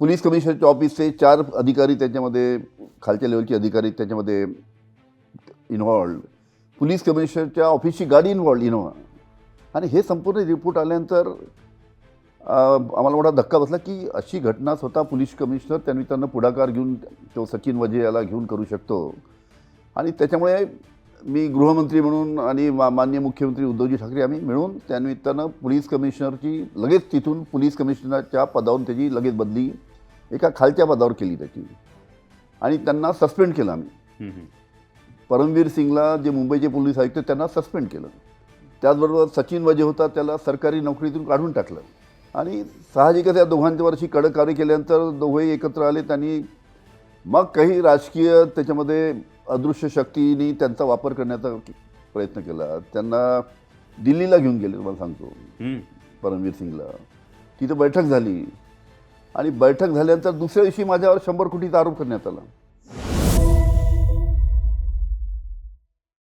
Police कमिशनरच्या ऑफिसचे चार अधिकारी त्याच्यामध्ये खालच्या लेवलचे अधिकारी त्याच्यामध्ये इन्व्हॉल्ड पोलीस कमिशनरच्या ऑफिसची गाडी इन्व्हॉल्ड इनोव्हा आणि हे संपूर्ण रिपोर्ट आल्यानंतर आम्हाला मोठा धक्का बसला की अशी घटना स्वतः पोलीस कमिशनर त्यांनी त्यांना पुढाकार घेऊन तो सचिन वजे याला घेऊन करू शकतो. आणि त्याच्यामुळे मी गृहमंत्री म्हणून आणि मा माननीय मुख्यमंत्री उद्धवजी ठाकरे आम्ही मिळून त्यानिमित्तानं पोलीस कमिशनरची लगेच तिथून पोलीस कमिशनरच्या पदावरून त्याची लगेच बदली एका खालच्या पदावर केली त्याची. आणि त्यांना सस्पेंड केलं आम्ही. परमवीर सिंगला जे मुंबईचे पोलीस आयुक्त त्यांना सस्पेंड केलं. त्याचबरोबर सचिन वजे होता त्याला सरकारी नोकरीतून काढून टाकलं. आणि साहजिकच या दोघांच्या वर्षी कडक कार्य केल्यानंतर दोघंही एकत्र आले त्यांनी मग काही राजकीय त्याच्यामध्ये अदृश्य शक्तींनी त्यांचा वापर करण्याचा प्रयत्न केला. त्यांना दिल्लीला घेऊन गेले तुम्हाला सांगतो. परमवीर सिंगला. तिथं बैठक झाली. आणि बैठक झाल्यानंतर दुसऱ्या दिवशी माझ्यावर शंभर कोटीचा आरोप करण्यात आला.